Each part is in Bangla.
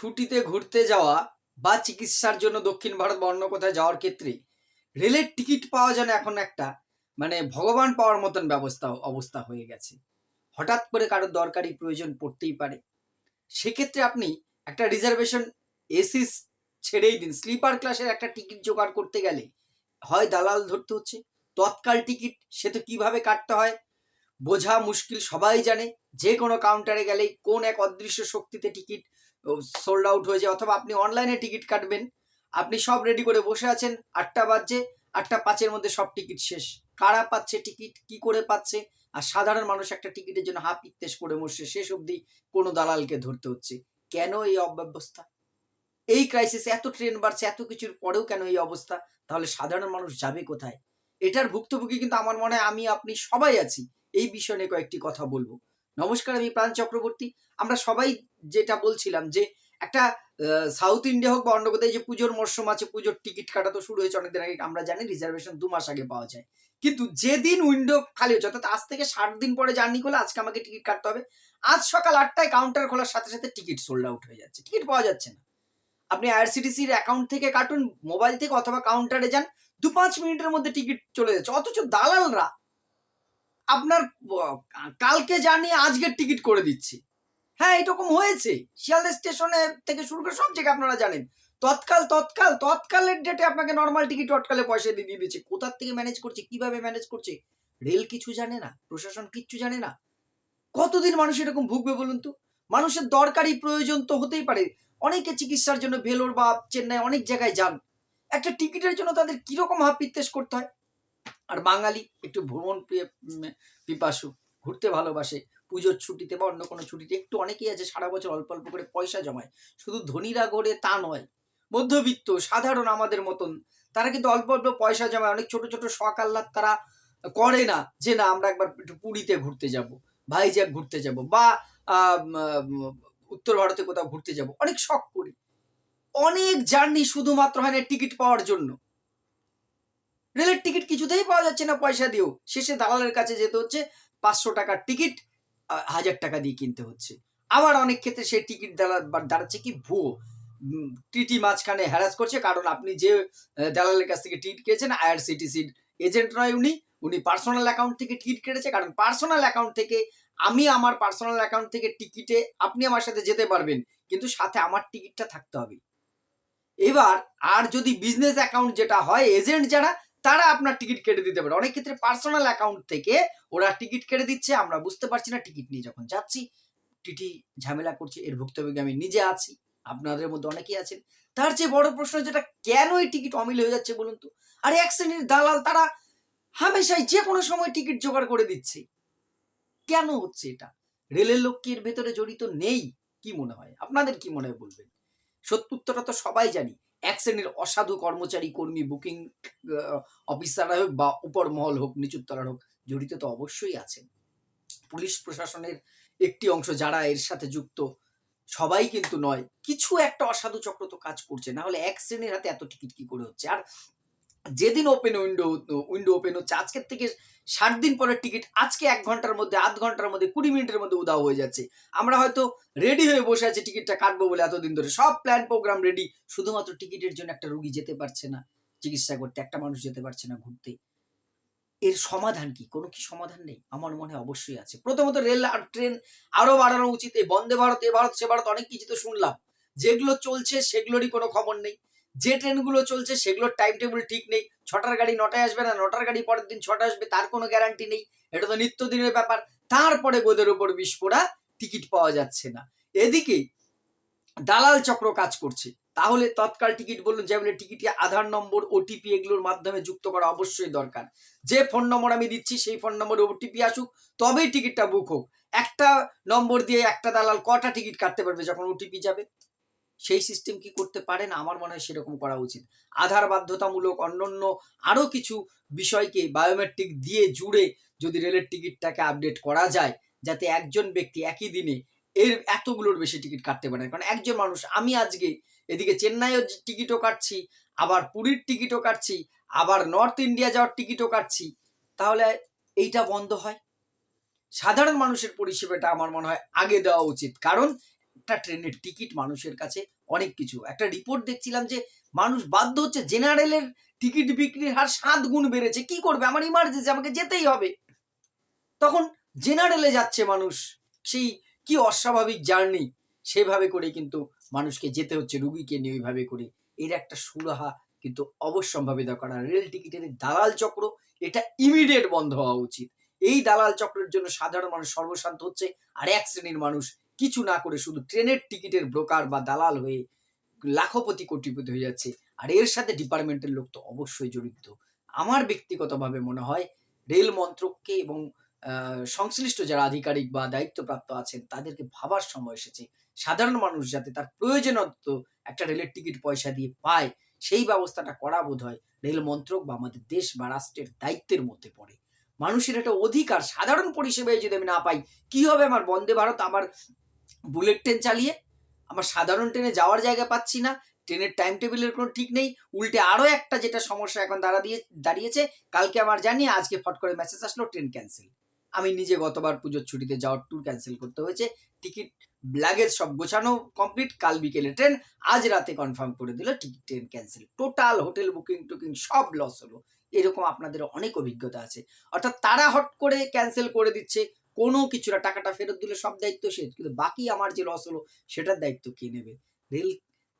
ছুটিতে ঘুরতে যাওয়া বা চিকিৎসার জন্য দক্ষিণ ভারত বা অন্য কোথাও যাওয়ার ক্ষেত্রে রেলের টিকিট পাওয়া যেন এখন একটা মানে ভগবান পাওয়ার মতন ব্যবস্থা, অবস্থা হয়ে গেছে। হঠাৎ করে কারোর দরকারি প্রয়োজন পড়তেই পারে। সেক্ষেত্রে আপনি একটা রিজার্ভেশন এসি ছেড়েই দিন। স্লিপার ক্লাসের একটা টিকিট জোগাড় করতে গেলে হয় দালাল ধরতে হচ্ছে। তৎকাল টিকিট সে তো কীভাবে কাটতে হয়? বোঝা মুশকিল, সবাই জানে যে কোনো কাউন্টারে গেলেই কোন এক অদৃশ্য শক্তিতে টিকিট সোল্ড আউট হয়ে যায় অথবা আপনি অনলাইনে টিকিট কাটবেন। আপনি সব রেডি করে বসে আছেন, আটটা বাজছে, আটটা পাঁচের মধ্যে সব টিকিট শেষ। কারা পাচ্ছে টিকিট কি করে পাচ্ছে? আর সাধারণ মানুষ একটা টিকিটের জন্য হাফ ইত্তেস করে বসছে, শেষ অবধি কোনো দালালকে ধরতে হচ্ছে। কেন এই অব্যবস্থা? এই ক্রাইসিস এত ট্রেন বাড়ছে, এত কিছুর পরেও কেন এই অবস্থা? তাহলে সাধারণ মানুষ যাবে কোথায়? এটার ভুক্তভোগী কিন্তু আমার মনে হয় আমি, আপনি সবাই আছি। এই বিষয় নিয়ে কয়েকটি কথা বলব। নমস্কার আমি প্রাণ চক্রবর্তী। আমরা সবাই যেটা বলছিলাম যে একটা সাউথ ইন্ডিয়া হোক বা অন্য কোথায় যে পুজোর মরশুম আছে, পুজোর টিকিট কাটা তো শুরু হয়েছে অনেকদিন আগে, আমরা জানি রিজার্ভেশন দু মাস আগে পাওয়া যায়। কিন্তু যেদিন উইন্ডো খালি হচ্ছে, অর্থাৎ আজ থেকে ষাট দিন পরে জার্নি করলে আজকে আমাকে টিকিট কাটতে হবে। আজ সকাল আটটায় কাউন্টার খোলার সাথে সাথে টিকিট সোল্ড আউট হয়ে যাচ্ছে। টিকিট পাওয়া যাচ্ছে না। আপনি আইআরসিটিসির অ্যাকাউন্ট থেকে কাটুন মোবাইল থেকে অথবা কাউন্টারে যান দু পাঁচ মিনিটের মধ্যে টিকিট চলে যাচ্ছে। অথচ দালালরা আপনার কালকে জানিয়ে আজকের টিকিট করে দিচ্ছি। হ্যাঁ এরকম হয়েছে। শিয়ালদা স্টেশনে থেকে শুরু করে সব জায়গায় আপনারা জানেন। তৎকাল তৎকাল, তৎকালের ডেটে আপনাকে নর্মাল টিকিট তৎকালে পয়সা দিয়ে দিয়ে দিচ্ছে কোথার থেকে ম্যানেজ করছে, কীভাবে ম্যানেজ করছে, রেল কিছু জানে না, প্রশাসন কিচ্ছু জানে না। কতদিন মানুষ এরকম ভুগবে বলুন তো? মানুষের দরকারি প্রয়োজন তো হতেই পারে। অনেকে চিকিৎসার জন্য ভেলোর বা চেন্নাই অনেক জায়গায় যান। একটা টিকিটের জন্য তাদের কীরকম হাত পিত্তেস করতে হয়? আর বাঙালি একটু ভ্রমণ পিপাসু, ঘুরতে ভালোবাসে, পুজোর ছুটিতে বা অন্য কোনো ছুটিতে, একটু অনেকেই আছে সারা বছর অল্প অল্প করে পয়সা জমায়। শুধু ধনীরা গড়ে তা নয়, মধ্যবিত্ত, সাধারণ আমাদের মতন, তারা কিন্তু অল্প অল্প পয়সা জমায়, অনেক ছোট ছোট শখ আহ্লাদ তারা করে না যে না, আমরা একবার একটু পুরীতে ঘুরতে যাব ভাইজ্যাক ঘুরতে যাব বা উত্তর ভারতে কোথাও ঘুরতে যাব। অনেক শখ করি। অনেক জার্নি শুধুমাত্র হয় না, টিকিট পাওয়ার জন্য। রেলের টিকিট কিছুতেই পাওয়া যাচ্ছে না পয়সা দিয়েও। শেষে দালালের কাছে যেতে হচ্ছে, পাঁচশো টাকার টিকিট হাজার টাকা দিয়ে কিনতে হচ্ছে। আবার অনেক ক্ষেত্রে সেই টিকিট দাঁড়াচ্ছে কি ভুয়ো। টিটি মাঝখানে হ্যারাস করছে, কারণ আপনি যে দালালের কাছ থেকে টিকিট কিনেছেন আইআরসিটিসির এজেন্ট নয় উনি। উনি পার্সোনাল অ্যাকাউন্ট থেকে টিকিট কেটেছে, কারণ পার্সোনাল অ্যাকাউন্ট থেকে আমি আমার পার্সোনাল অ্যাকাউন্ট থেকে টিকিটে আপনি আমার সাথে যেতে পারবেন, কিন্তু সাথে আমার টিকিটটা থাকতে হবে। এবার আর যদি বিজনেস অ্যাকাউন্ট যেটা হয় এজেন্ট যারা তারা আপনার টিকিট কেটে দিতে পারে। অনেক ক্ষেত্রে পার্সোনাল অ্যাকাউন্ট থেকে ওরা টিকিট কেটে দিচ্ছে, আমরা বুঝতে পারছি না, টিকিট নিয়ে যখন যাচ্ছি, টিটি ঝামেলা করছে, এর ভুক্তভোগী আমি নিজে আছি, আপনাদের মধ্যে অনেকেই আছেন। তার চেয়ে বড় প্রশ্ন যেটা, কেন এই টিকিট অমিল হয়ে যাচ্ছে বলুন তো? আর এক শ্রেণির দালাল, তারা হামেশাই যে কোনো সময় টিকিট জোগাড় করে দিচ্ছে। কেন হচ্ছে এটা? রেলের লোক কি এর ভেতরে জড়িত নেই, কি মনে হয়? আপনাদের কি মনে হয় বলবেন? সত্যুত্তরটা তো সবাই জানি। এক শ্রেণির অসাধু কর্মচারী, কর্মী বুকিং অফিসাররা হোক বা উপর মহল হোক নিচুতলার হোক, জড়িত তো অবশ্যই আছেন। পুলিশ প্রশাসনের একটি অংশ যারা এর সাথে যুক্ত, সবাই কিন্তু নয়। কিছু একটা অসাধু চক্র তো কাজ করছে না হলে এক শ্রেণির হাতে এত টিকিট কি করে হচ্ছে? আর যেদিন ওপেন উইন্ডো উইন্ডো ওপেন হচ্ছে, আজকের থেকে ষাট দিন পরের টিকিট আজকে এক ঘণ্টার মধ্যে, আধ ঘণ্টার মধ্যে, কুড়ি মিনিটের মধ্যে উদাও হয়ে যাচ্ছে। আমরা হয়তো রেডি হয়ে বসে আছি টিকিটটা কাটবো বলে এতদিন ধরে। সব প্ল্যান প্রোগ্রাম রেডি শুধুমাত্র টিকিটের জন্য একটা রুগী যেতে পারছে না, চিকিৎসা করতে, একটা মানুষ যেতে পারছে না ঘুরতে। এর সমাধান কি? কোনো কি সমাধান নেই? আমার মনে অবশ্যই আছে। প্রথমত রেল আর ট্রেন আরও বাড়ানো উচিত। এই বন্দে ভারত, এ ভারত, সে ভারত অনেক কিছু তো শুনলাম। যেগুলো চলছে, সেগুলোরই কোনো খবর নেই। যে ট্রেনগুলো চলছে সেগুলোর টাইম টেবিল ঠিক নেই। ছটার গাড়ি নটায় আসবে না, নটার গাড়ি পরের দিন ছটা আসবে, তার কোনো গ্যারান্টি নেই। এটা তো নিত্যদিনের ব্যাপার। তারপরে গোদের উপর বিস্ফোরা টিকিট পাওয়া যাচ্ছে না। এদিকে দালাল চক্র কাজ করছে। তাহলে তৎকাল টিকিট বলুন, যেমন টিকিটে আধার নম্বর ওটিপি এগুলোর মাধ্যমে যুক্ত করা অবশ্যই দরকার। যে ফোন নম্বর আমি দিচ্ছি, সেই ফোন নম্বরে ওটিপি আসুক, তবেই টিকিটটা বুক হোক। একটা নম্বর দিয়ে একটা দালাল কটা টিকিট কাটতে পারবে যখন ওটিপি যাবে? সেই সিস্টেম কি করতে পারে আমার মনে হয় সেরকম করা উচিত। আধার বাধ্যতামূলক অন্যান্য আরও কিছু বিষয়কে বায়োমেট্রিক দিয়ে জুড়ে যদি রেলের টিকিটটাকে আপডেট করা যায়, যাতে একজন ব্যক্তি একই দিনে এর এতগুলোর বেশি টিকিট কাটতে পারে। কারণ একজন মানুষ, আমি আজকে এদিকে চেন্নাইয়ের টিকিটও কাটছি, আবার পুরীর টিকিটও কাটছি, আবার নর্থ ইন্ডিয়া যাওয়ার টিকিটও কাটছি, তাহলে এইটা বন্ধ হয়? সাধারণ মানুষের পরিষেবাটা আমার মনে হয় আগে দেওয়া উচিত। কারণ একটা ট্রেনের টিকিট মানুষের কাছে অনেক কিছু। একটা রিপোর্ট দেখছিলাম যে মানুষ বাধ্য হচ্ছে জেনারেলের টিকিট বিক্রির হার সাত গুণ বেড়েছে। কি করবে? আমার ইমার্জেন্সি আমাকে যেতেই হবে। তখন জেনারেলে যাচ্ছে মানুষ। সেই কি অস্বাভাবিক জার্নি সেভাবে করে কিন্তু মানুষকে যেতে হচ্ছে, রুগীকে নিয়ে ওইভাবে করে। এর একটা সুরাহা কিন্তু অবশ্যম্ভাবী দরকার। আর রেল টিকিটের দালাল চক্র, এটা ইমিডিয়েট বন্ধ হওয়া উচিত। এই দালাল চক্রের জন্য সাধারণ মানুষ সর্বশান্ত হচ্ছে, আর এক শ্রেণির মানুষ কিছু না করে শুধু ট্রেনের টিকিটের ব্রোকার বা দালাল হয়ে লাখপতি কোটিপতি হয়ে যাচ্ছে। আর এর সাথে ডিপার্টমেন্টের লোক তো অবশ্যই জড়িত। আমার ব্যক্তিগতভাবে মনে হয় রেল মন্ত্রককে এবং সংশ্লিষ্ট যারা আধিকারিক বা দায়িত্বপ্রাপ্ত আছেন তাদেরকে ভাবার সময় এসেছে। সাধারণ মানুষ যাতে তার প্রয়োজনত একটা রেলের টিকিট পয়সা দিয়ে পায়, সেই ব্যবস্থাটা করা বোধ হয় রেল মন্ত্রক বা আমাদের দেশ বা রাষ্ট্রের দায়িত্বের মধ্যে পড়ে। মানুষের একটা অধিকার সাধারণ পরিষেবায় যদি আমি না পাই, কি হবে আমার বন্দে ভারত? আমার বুলেট ট্রেন চালিয়ে আমার সাধারণ ট্রেনে যাওয়ার জায়গা পাচ্ছি না ট্রেনের টাইম টেবিলের কোনো ঠিক নেই, উল্টে আরও একটা যেটা সমস্যা এখন দাঁড়া দিয়ে, দাঁড়িয়েছে, কালকে আমার জানি আজকে ফট করে মেসেজ আসলো ট্রেন ক্যান্সেল আমি নিজে গতবার পুজোর ছুটিতে যাওয়ার ট্যুর ক্যান্সেল করতে হয়েছে টিকিট লাগেজ সব গোছানো কমপ্লিট কাল বিকেলে ট্রেন আজ রাতে কনফার্ম করে দিল ticket train cancel total hotel booking টুকিং সব লস হলো। এরকম আপনাদের অনেক অভিজ্ঞতা আছে। অর্থাৎ তারা হট করে ক্যান্সেল করে দিচ্ছে কোনো কিছু না টাকাটা ফেরত দিলে সব দায়িত্ব শেষ কিন্তু বাকি আমার যে লস হলো, সেটার দায়িত্ব কে নেবে? রেল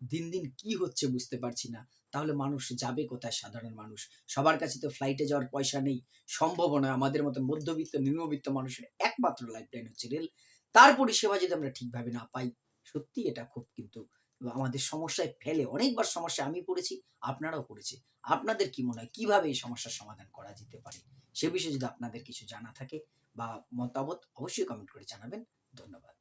দিন দিন কি হচ্ছে বুঝতে পারছি না। তাহলে মানুষ যাবে কোথায়? সাধারণ মানুষ। সবার কাছে তো ফ্লাইটে যাওয়ার পয়সা নেই। সম্ভব নয়। আমাদের মতো মধ্যবিত্ত, নিম্নবিত্ত মানুষের একমাত্র লাইফলাইন হচ্ছে রেল। তার পরিষেবা যদি আমরা ঠিকভাবে না পাই সত্যি এটা খুব কিন্তু আমাদের সমস্যায় ফেলে। অনেকবার সমস্যা আমি পড়েছি, আপনারাও পড়েছে। আপনাদের কি মনে হয়? কীভাবে এই সমস্যার সমাধান করা যেতে পারে? সে বিষয়ে যদি আপনাদের কিছু জানা থাকে বা মতামত অবশ্যই কমেন্ট করে জানাবেন। ধন্যবাদ।